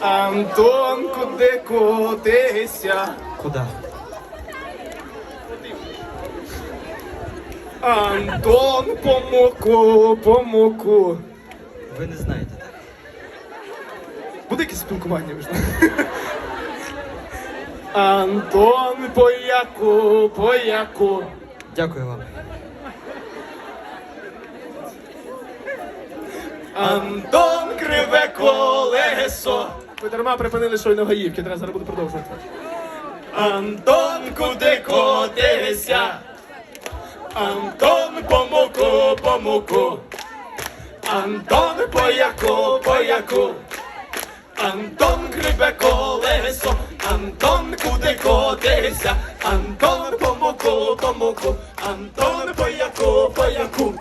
Антон, куди котися? Куди? Антон, по муку, по муку. Ви не знаєте так. Буде якесь спілкування між нами? Антон, по яку, по яку. Дякую вам. Антон криве колесо. Ви дарма припинили щойно гаївки, треба зараз буду продовжувати. Антон, куди котися? Антон по муку, по муку. Антон по яку, по яку. Антон грибе колесо, Антон куди котися, Антон по муку, по муку, Антон по яку, по яку.